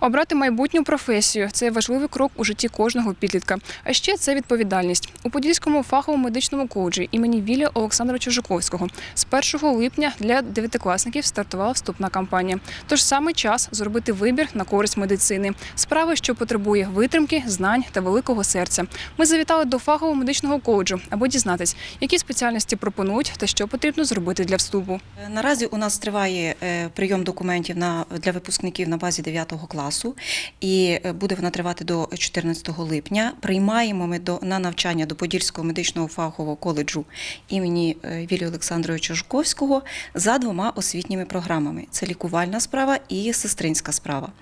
Обрати майбутню професію це важливий крок у житті кожного підлітка. А ще це відповідальність. У Подільському фаховому медичному коледжі імені Вілія Олександровича Жуковського з 1 липня для дев'ятикласників стартувала вступна кампанія. Тож саме час зробити вибір на користь медицини, справи, що потребує витримки, знань та великого серця. Ми завітали до фахового медичного коледжу, аби дізнатись, які спеціальності пропонують та що потрібно зробити для вступу. Е, Наразі у нас триває е, прийом документів на для випускників на базі 9 класу, і е, буде вона тривати до 14 липня. Приймаємо ми до на навчання до Подільського медичного фахового коледжу імені е, Вілія Олександровича Жуковського за двома освітніми програмами: це лікувальна справа і сестринська справа.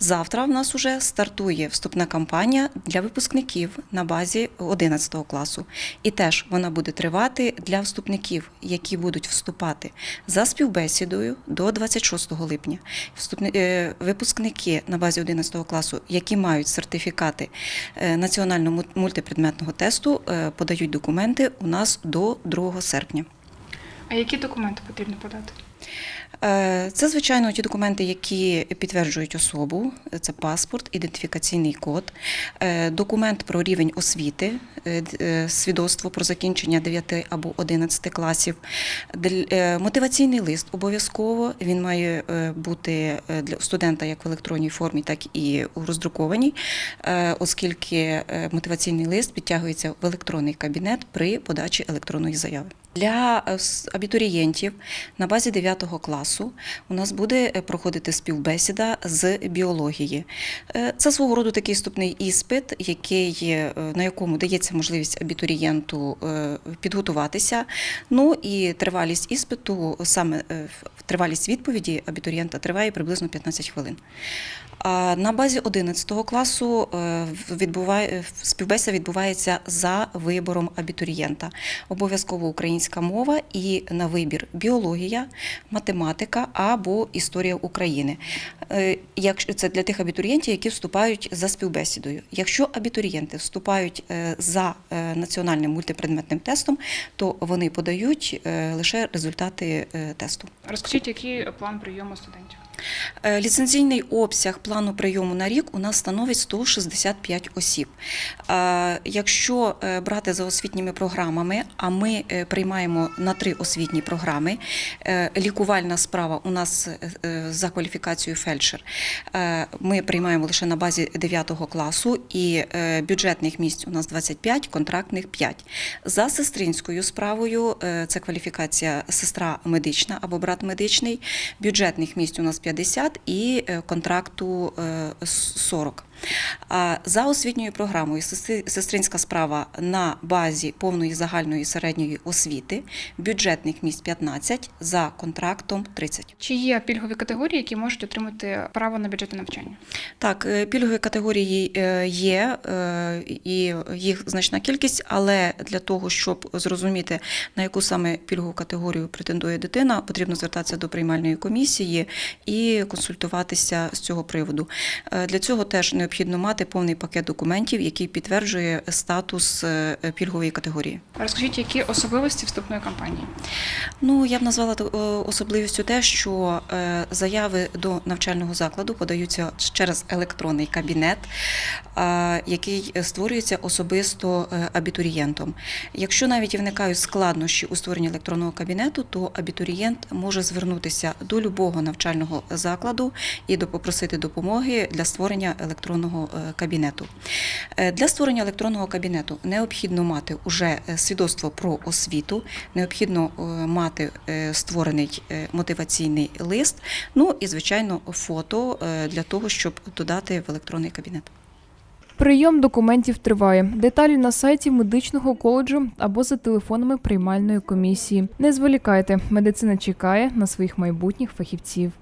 Завтра в нас уже стартує вступна кампанія для випускників на базі 11 класу. І теж вона буде тривати для вступників, які будуть вступати за співбесідою до 26 липня. Вступни, е, на базі 11 класу, які мають сертифікати е, національного мультипредметного тесту, е, подають документи у нас до 2 серпня. А які документи потрібно подати? Е, Це, звичайно, ті документи, які підтверджують особу. Це паспорт, ідентифікаційний код, е, документ про рівень освіти, е, свідоцтво про закінчення 9 або 11 класів, мотиваційний лист обов'язково. Він має бути для студента як в електронній формі, так і у роздрукованій, оскільки мотиваційний лист підтягується в електронний кабінет при подачі електронної заяви. Для е, абітурієнтів на базі 9 класу у нас буде е, проходити співбесіда з біології. Е, Це свого роду такий вступний іспит, який, на якому дається можливість абітурієнту підготуватися. Ну і тривалість іспиту, саме тривалість відповіді абітурієнта триває приблизно 15 хвилин. На базі 11 класу відбуває, співбесіда відбувається за вибором абітурієнта. Обов'язково українська мова і на вибір біологія, математика або історія України. Е, Якщо це для тих абітурієнтів, які вступають за співбесідою. Якщо абітурієнти вступають е, за е, національним мультипредметним тестом, то вони подають лише результати тесту. Розкажіть, який план прийому студентів? Е, Ліцензійний обсяг плану прийому на рік у нас становить 165 осіб. Е, Якщо е, брати за освітніми програмами, а ми приймаємо на три освітні програми, лікувальна справа у нас за кваліфікацією фельдшер. Ми приймаємо лише на базі 9 класу, і бюджетних місць у нас 25, контрактних 5. За сестринською справою це кваліфікація сестра медична або брат медичний. Бюджетних місць у нас 50 і е, контракту е, 40. За освітньою програмою сестринська справа на базі повної загальної середньої освіти, бюджетних місць 15, за контрактом 30. Чи є пільгові категорії, які можуть отримати право на бюджетне навчання? Так, е, пільгові категорії е, є, е, і їх значна кількість, але для того, щоб зрозуміти, на яку саме пільгову категорію претендує дитина, потрібно звертатися до приймальної комісії і консультуватися з цього приводу. Для цього теж необхідно мати повний пакет документів, який підтверджує статус е, пільгової категорії. Розкажіть, які особливості вступної кампанії? Ну, я б назвала то- особливістю те, що е, заяви до навчального закладу подаються через електронний кабінет, е, який створюється особисто е, абітурієнтом. Якщо навіть і виникають складнощі у створенні електронного кабінету, то абітурієнт може звернутися до любого навчального закладу і попросити допомоги для створення електронного е, кабінету. Е, Для створення електронного кабінету необхідно мати уже е, свідоцтво про освіту, необхідно мати створений мотиваційний лист, ну і звичайно фото для того, щоб додати в електронний кабінет. Прийом документів триває. Деталі на сайті медичного коледжу або за телефонами приймальної комісії. Не зволікайте, медицина чекає на своїх майбутніх фахівців.